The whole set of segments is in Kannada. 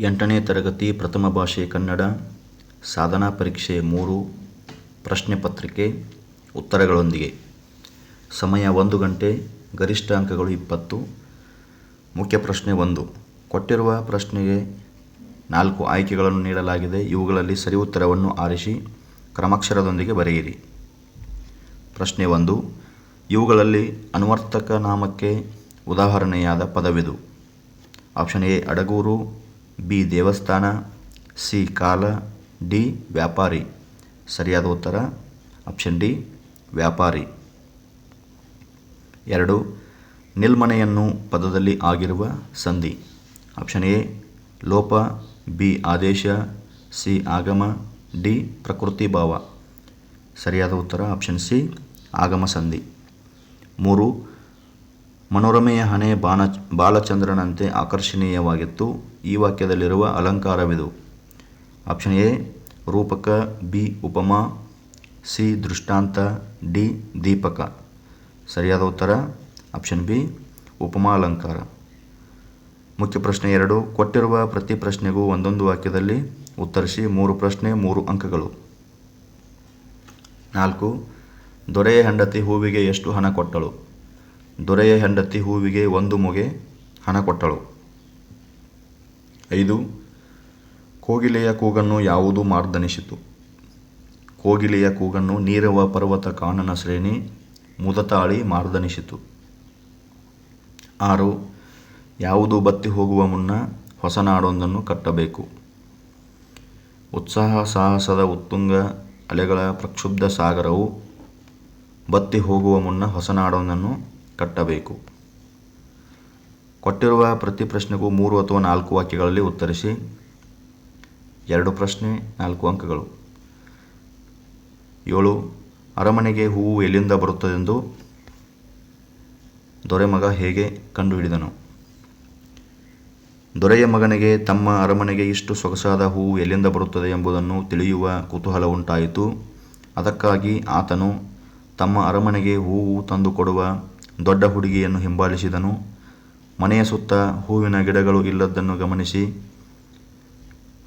ಎಂಟನೇ ತರಗತಿ ಪ್ರಥಮ ಭಾಷೆ ಕನ್ನಡ, ಸಾಧನಾ ಪರೀಕ್ಷೆ ಮೂರು, ಪ್ರಶ್ನೆ ಪತ್ರಿಕೆ, ಉತ್ತರಗಳೊಂದಿಗೆ. ಸಮಯ ಒಂದು ಗಂಟೆ ಗರಿಷ್ಠ ಅಂಕಗಳು ಇಪ್ಪತ್ತು, ಮುಖ್ಯ ಪ್ರಶ್ನೆ ಒಂದು. ಕೊಟ್ಟಿರುವ ಪ್ರಶ್ನೆಗೆ ನಾಲ್ಕು ಆಯ್ಕೆಗಳನ್ನು ನೀಡಲಾಗಿದೆ. ಇವುಗಳಲ್ಲಿ ಸರಿ ಉತ್ತರವನ್ನು ಆರಿಸಿ ಕ್ರಮಾಕ್ಷರದೊಂದಿಗೆ ಬರೆಯಿರಿ. ಪ್ರಶ್ನೆ ಒಂದು. ಇವುಗಳಲ್ಲಿ ಅನ್ವರ್ಥಕ ನಾಮಕ್ಕೆ ಉದಾಹರಣೆಯಾದ ಪದವಿದು. ಆಪ್ಷನ್ ಎ, ಅಡಗೂರು ಬಿ ದೇವಸ್ಥಾನ, ಸಿ ಕಾಲ, ಡಿ ವ್ಯಾಪಾರಿ. ಸರಿಯಾದ ಉತ್ತರ? ಆಪ್ಷನ್ ಡಿ, ವ್ಯಾಪಾರಿ. ಎರಡು, ನಿಲ್ಮನೆಯನ್ನು ಪದದಲ್ಲಿ ಆಗಿರುವ ಸಂಧಿ. ಆಪ್ಷನ್ ಎ, ಲೋಪ, ಬಿ ಆದೇಶ, ಸಿ ಆಗಮ, ಡಿ ಪ್ರಕೃತಿ ಭಾವ. ಸರಿಯಾದ ಉತ್ತರ? ಆಪ್ಷನ್ ಸಿ, ಆಗಮ ಸಂಧಿ. ಮೂರು, ಮನೋರಮೆಯ ಹಣೆ ಬಾಣ, ಬಾಲಚಂದ್ರನಂತೆ ಆಕರ್ಷಣೀಯವಾಗಿತ್ತು. ಈ ವಾಕ್ಯದಲ್ಲಿರುವ ಅಲಂಕಾರವಿದು. ಆಪ್ಷನ್ ಎ, ರೂಪಕ, ಬಿ, ಉಪಮಾ, ಸಿ, ದೃಷ್ಟಾಂತ, ಡಿ, ದೀಪಕ. ಸರಿಯಾದ ಉತ್ತರ? ಆಪ್ಷನ್ ಬಿ, ಉಪಮಾ ಅಲಂಕಾರ. ಮುಖ್ಯ ಪ್ರಶ್ನೆ ಎರಡು, ಕೊಟ್ಟಿರುವ ಪ್ರತಿ ಪ್ರಶ್ನೆಗೂ ಒಂದೊಂದು ವಾಕ್ಯದಲ್ಲಿ ಉತ್ತರಿಸಿ ಮೂರು ಪ್ರಶ್ನೆ, ಮೂರು ಅಂಕಗಳು. ನಾಲ್ಕು, ದೊರೆಯ ಹೆಂಡತಿ ಹೂವಿಗೆ ಎಷ್ಟು ಹಣ ಕೊಟ್ಟಳು? ದೊರೆಯ ಹೆಂಡತಿ ಹೂವಿಗೆ ಒಂದು ಮೊಗೆ ಹಣ ಕೊಟ್ಟಳು. ಐದು, ಕೋಗಿಲೆಯ ಕೂಗನ್ನು ಯಾವುದು ಮಾರ್ದನಿಸಿತು? ಕೋಗಿಲೆಯ ಕೂಗನ್ನು ನೀರವ ಪರ್ವತ ಕಾನನ ಶ್ರೇಣಿ, ಮುದತಾಳಿ ಮಾರ್ದನಿಸಿತು. ಆರು, ಯಾವುದು ಬತ್ತಿ ಹೋಗುವ ಮುನ್ನ ಹೊಸ ನಾಡೊಂದನ್ನು ಕಟ್ಟಬೇಕು? ಉತ್ಸಾಹ, ಸಾಹಸದ ಉತ್ತುಂಗ, ಅಲೆಗಳ ಪ್ರಕ್ಷುಬ್ಧ ಸಾಗರವು ಬತ್ತಿ ಹೋಗುವ ಮುನ್ನ ಹೊಸ ನಾಡೊಂದನ್ನು ಕಟ್ಟಬೇಕು. ಕೊಟ್ಟಿರುವ ಪ್ರತಿ ಪ್ರಶ್ನೆಗೂ ಮೂರು ಅಥವಾ ನಾಲ್ಕು ವಾಕ್ಯಗಳಲ್ಲಿ ಉತ್ತರಿಸಿ. ಎರಡು ಪ್ರಶ್ನೆ, ನಾಲ್ಕು ಅಂಕಗಳು. ಏಳು, ಅರಮನೆಗೆ ಹೂವು ಎಲ್ಲಿಂದ ಬರುತ್ತದೆಂದು? ದೊರೆಮಗ ಹೇಗೆ ಕಂಡುಹಿಡಿದನು? ದೊರೆಯ ಮಗನಿಗೆ ತಮ್ಮ ಅರಮನೆಗೆ ಇಷ್ಟು ಸೊಗಸಾದ ಹೂವು ಎಲ್ಲಿಂದ ಬರುತ್ತದೆ ಎಂಬುದನ್ನು ತಿಳಿಯುವ ಕುತೂಹಲ ಉಂಟಾಯಿತು. ಅದಕ್ಕಾಗಿ ಆತನು ತಮ್ಮ ಅರಮನೆಗೆ ಹೂವು ತಂದುಕೊಡುವ ದೊಡ್ಡ ಹುಡುಗಿಯನ್ನು ಹಿಂಬಾಲಿಸಿದನು. ಮನೆಯ ಸುತ್ತ ಹೂವಿನ ಗಿಡಗಳು ಇಲ್ಲದ್ದನ್ನು ಗಮನಿಸಿ.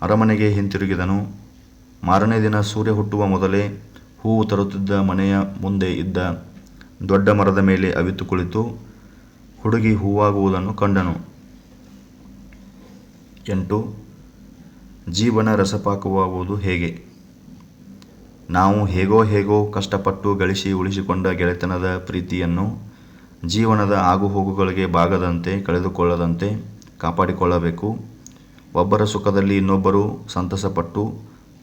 ಅರಮನೆಗೆ ಹಿಂತಿರುಗಿದನು. ಮಾರನೇ ದಿನ ಸೂರ್ಯ ಹುಟ್ಟುವ ಮೊದಲೇ ಹೂವು ತರುತ್ತಿದ್ದ ಮನೆಯ ಮುಂದೆ ಇದ್ದ ದೊಡ್ಡ ಮರದ ಮೇಲೆ ಅವಿತು ಕುಳಿತು ಹುಡುಗಿ ಹೂವಾಗುವುದನ್ನು ಕಂಡನು. ಎಂಟು, ಜೀವನ ರಸಪಾಕವಾಗುವುದು ಹೇಗೆ? ನಾವು ಹೇಗೋ ಹೇಗೋ ಕಷ್ಟಪಟ್ಟು ಗಳಿಸಿ ಉಳಿಸಿಕೊಂಡ ಗೆಳೆತನದ ಪ್ರೀತಿಯನ್ನು ಜೀವನದ ಆಗುಹೋಗುಗಳಿಗೆ ಬಾಗದಂತೆ, ಕಳೆದುಕೊಳ್ಳದಂತೆ ಕಾಪಾಡಿಕೊಳ್ಳಬೇಕು. ಒಬ್ಬರ ಸುಖದಲ್ಲಿ ಇನ್ನೊಬ್ಬರು ಸಂತಸಪಟ್ಟು,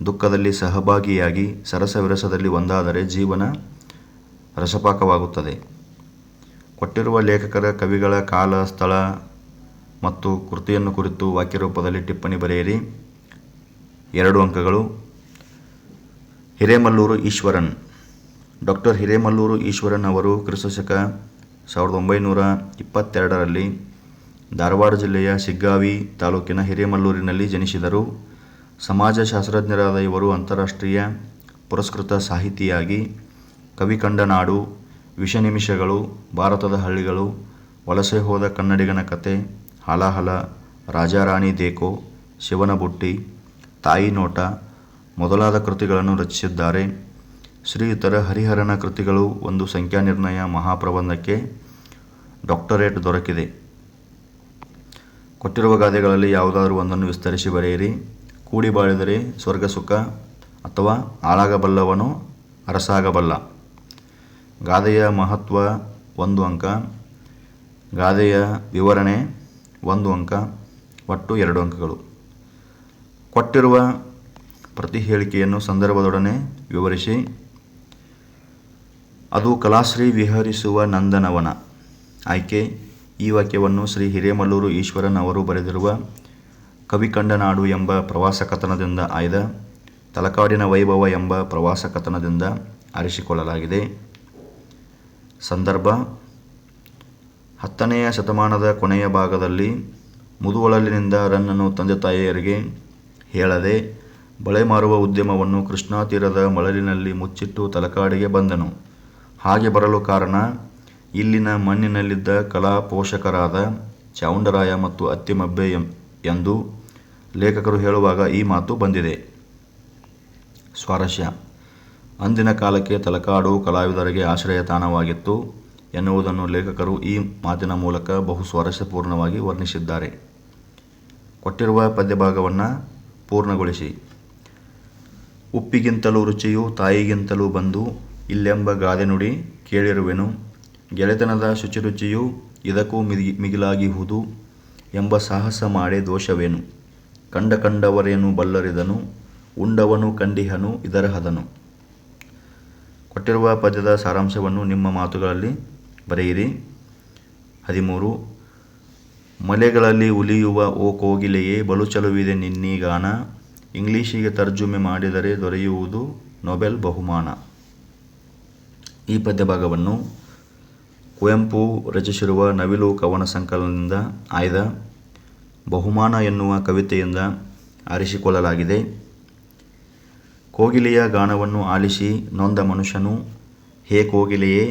ದುಃಖದಲ್ಲಿ ಸಹಭಾಗಿಯಾಗಿ, ಸರಸವಿರಸದಲ್ಲಿ ಒಂದಾದರೆ ಜೀವನ ರಸಪಾಕವಾಗುತ್ತದೆ. ಕೊಟ್ಟಿರುವ ಲೇಖಕರ ಕವಿಗಳ ಕಾಲ, ಸ್ಥಳ ಮತ್ತು ಕೃತಿಯನ್ನು ಕುರಿತು ವಾಕ್ಯರೂಪದಲ್ಲಿ ಟಿಪ್ಪಣಿ ಬರೆಯಿರಿ. ಎರಡು ಅಂಕಗಳು. ಹಿರೇಮಲ್ಲೂರು ಈಶ್ವರನ್. ಡಾಕ್ಟರ್ ಹಿರೇಮಲ್ಲೂರು ಈಶ್ವರನ್ ಅವರು ಕ್ರಿಸ್ತಶಕ ಸಾವಿರದ ಒಂಬೈನೂರ ಇಪ್ಪತ್ತೆರಡರಲ್ಲಿ ಧಾರವಾಡ ಜಿಲ್ಲೆಯ ಶಿಗ್ಗಾವಿ ತಾಲೂಕಿನ ಹಿರೇಮಲ್ಲೂರಿನಲ್ಲಿ ಜನಿಸಿದರು. ಸಮಾಜಶಾಸ್ತ್ರಜ್ಞರಾದ ಇವರು ಅಂತಾರಾಷ್ಟ್ರೀಯ ಪುರಸ್ಕೃತ ಸಾಹಿತಿಯಾಗಿ ಕವಿಕಂಡನಾಡು ವಿಷ ನಾಡು ವಿಷನಿಮಿಷಗಳು ಭಾರತದ ಹಳ್ಳಿಗಳು, ವಲಸೆ ಹೋದ ಕನ್ನಡಿಗನ ಕತೆ, ಹಲಹಲ, ರಾಜಾರಾಣಿ ದೇಕೋ, ಶಿವನ ಬುಟ್ಟಿ, ತಾಯಿ ನೋಟ ಮೊದಲಾದ ಕೃತಿಗಳನ್ನು ರಚಿಸಿದ್ದಾರೆ. ಶ್ರೀಯುತರ ಹರಿಹರನ ಕೃತಿಗಳು ಒಂದು ಸಂಖ್ಯಾ ನಿರ್ಣಯ ಮಹಾಪ್ರಬಂಧಕ್ಕೆ ಡಾಕ್ಟರೇಟ್ ದೊರಕಿದೆ. ಕೊಟ್ಟಿರುವ ಗಾದೆಗಳಲ್ಲಿ ಯಾವುದಾದರೂ ಒಂದನ್ನು ವಿಸ್ತರಿಸಿ ಬರೆಯಿರಿ. ಕೂಡಿ ಬಾಳಿದರೆ ಸ್ವರ್ಗ ಸುಖ ಅಥವಾ ಆಳಾಗಬಲ್ಲವನು ಅರಸಾಗಬಲ್ಲ. ಗಾದೆಯ ಮಹತ್ವ ಒಂದು ಅಂಕ, ಗಾದೆಯ ವಿವರಣೆ ಒಂದು ಅಂಕ, ಒಟ್ಟು ಎರಡು ಅಂಕಗಳು. ಕೊಟ್ಟಿರುವ ಪ್ರತಿ ಹೇಳಿಕೆಯನ್ನು ಸಂದರ್ಭದೊಡನೆ ವಿವರಿಸಿ. ಅದು ಕಲಾಶ್ರೀ ವಿಹರಿಸುವ ನಂದನವನ. ಆಯ್ಕೆ, ಈ ವಾಕ್ಯವನ್ನು ಶ್ರೀ ಹಿರೇಮಲ್ಲೂರು ಈಶ್ವರನ್ ಅವರು ಬರೆದಿರುವ ಕವಿಕಂಡನಾಡು ಎಂಬ ಪ್ರವಾಸ ಕಥನದಿಂದ ಆಯ್ದ, ತಲಕಾಡಿನ ವೈಭವ ಎಂಬ ಪ್ರವಾಸ ಕಥನದಿಂದ ಆರಿಸಿಕೊಳ್ಳಲಾಗಿದೆ. ಸಂದರ್ಭ, ಹತ್ತನೆಯ ಶತಮಾನದ ಕೊನೆಯ ಭಾಗದಲ್ಲಿ ಮುದುವಳಲಿನಿಂದ ರನ್ನನ್ನು ತಂದೆ ತಾಯಿಯರಿಗೆ ಹೇಳದೆ ಬಳೆ ಮಾರುವ ಉದ್ಯಮವನ್ನು ಕೃಷ್ಣಾ ತೀರದ ಮಳಲಿನಲ್ಲಿ ಮುಚ್ಚಿಟ್ಟು ತಲಕಾಡಿಗೆ ಬಂದನು. ಹಾಗೆ ಬರಲು ಕಾರಣ, ಇಲ್ಲಿನ ಮಣ್ಣಿನಲ್ಲಿದ್ದ ಕಲಾ ಪೋಷಕರಾದ ಚಾವುಂಡರಾಯ ಮತ್ತು ಅತ್ತಿಮಬ್ಬೆ ಎಂದು ಲೇಖಕರು ಹೇಳುವಾಗ ಈ ಮಾತು ಬಂದಿದೆ. ಸ್ವಾರಸ್ಯ. ಅಂದಿನ ಕಾಲಕ್ಕೆ ತಲಕಾಡು ಕಲಾವಿದರಿಗೆ ಆಶ್ರಯ ತಾಣವಾಗಿತ್ತು ಎನ್ನುವುದನ್ನು ಲೇಖಕರು ಈ ಮಾತಿನ ಮೂಲಕ ಬಹು ಸ್ವಾರಸ್ಯಪೂರ್ಣವಾಗಿ ವರ್ಣಿಸಿದ್ದಾರೆ. ಕೊಟ್ಟಿರುವ ಪದ್ಯಭಾಗವನ್ನು ಪೂರ್ಣಗೊಳಿಸಿ. ಉಪ್ಪಿಗಿಂತಲೂ ರುಚಿಯು ತಾಯಿಗಿಂತಲೂ ಬಂದು ಇಲ್ಲೆಂಬ ಗಾದೆ ನುಡಿ ಕೇಳಿರುವೆನು, ಗೆಳೆತನದ ಶುಚಿರುಚಿಯು ಇದಕ್ಕೂ ಮಿಗಿ, ಮಿಗಿಲಾಗಿಹುದು ಎಂಬ ಸಾಹಸ ಮಾಡೇ ದೋಷವೇನು? ಕಂಡ ಕಂಡವರೇನು ಬಲ್ಲರಿದನು, ಉಂಡವನು ಕಂಡಿಹನು ಇದರ ಹದನು ಕೊಟ್ಟಿರುವ ಪದ್ಯದ ಸಾರಾಂಶವನ್ನು ನಿಮ್ಮ ಮಾತುಗಳಲ್ಲಿ ಬರೆಯಿರಿ. ಹದಿಮೂರು, ಮಲೆಗಳಲ್ಲಿ ಉಲಿಯುವ ಓ ಕೋಗಿಲೆಯೇ ಬಲು ಚಲುವಿದೆ ನಿನ್ನೀಗಾನ ಇಂಗ್ಲಿಶಿಗೆ ತರ್ಜುಮೆ ಮಾಡಿದರೆ ದೊರೆಯುವುದು ನೊಬೆಲ್ ಬಹುಮಾನ. ಈ ಪದ್ಯಭಾಗವನ್ನು ಕುವೆಂಪು ರಚಿಸಿರುವ ನವಿಲು ಕವನ ಸಂಕಲನದಿಂದ ಆಯ್ದ ಬಹುಮಾನ ಎನ್ನುವ ಕವಿತೆಯಿಂದ ಆರಿಸಿಕೊಳ್ಳಲಾಗಿದೆ. ಕೋಗಿಲೆಯ ಗಾನವನ್ನು ಆಲಿಸಿ ನೊಂದ ಮನುಷ್ಯನು, ಹೇ ಕೋಗಿಲೆಯೇ,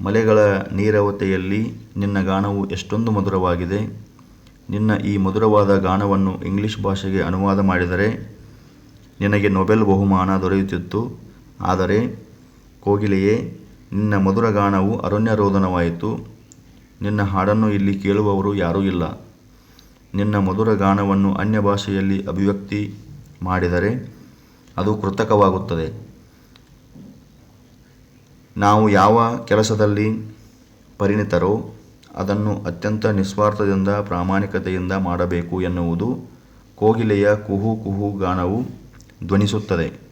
ಮಲೆಗಳ ನೀರವತೆಯಲ್ಲಿ ನಿನ್ನ ಗಾನವು ಎಷ್ಟೊಂದು ಮಧುರವಾಗಿದೆ. ನಿನ್ನ ಈ ಮಧುರವಾದ ಗಾನವನ್ನು ಇಂಗ್ಲಿಷ್ ಭಾಷೆಗೆ ಅನುವಾದ ಮಾಡಿದರೆ ನಿನಗೆ ನೊಬೆಲ್ ಬಹುಮಾನ ದೊರೆಯುತ್ತಿತ್ತು. ಆದರೆ ಕೋಗಿಲೆಯೇ ನಿನ್ನ ಮಧುರ ಗಾನವು ಅರಣ್ಯರೋದನವಾಯಿತು ನಿನ್ನ ಹಾಡನ್ನು ಇಲ್ಲಿ ಕೇಳುವವರು ಯಾರೂ ಇಲ್ಲ. ನಿನ್ನ ಮಧುರ ಗಾನವನ್ನು ಅನ್ಯ ಭಾಷೆಯಲ್ಲಿ ಅಭಿವ್ಯಕ್ತಿ ಮಾಡಿದರೆ ಅದು ಕೃತಕವಾಗುತ್ತದೆ. ನಾವು ಯಾವ ಕೆಲಸದಲ್ಲಿ ಪರಿಣಿತರೋ ಅದನ್ನು ಅತ್ಯಂತ ನಿಸ್ವಾರ್ಥದಿಂದ ಪ್ರಾಮಾಣಿಕತೆಯಿಂದ ಮಾಡಬೇಕು ಎನ್ನುವುದು ಕೋಗಿಲೆಯ ಕುಹು ಕುಹು ಗಾನವು ಧ್ವನಿಸುತ್ತದೆ.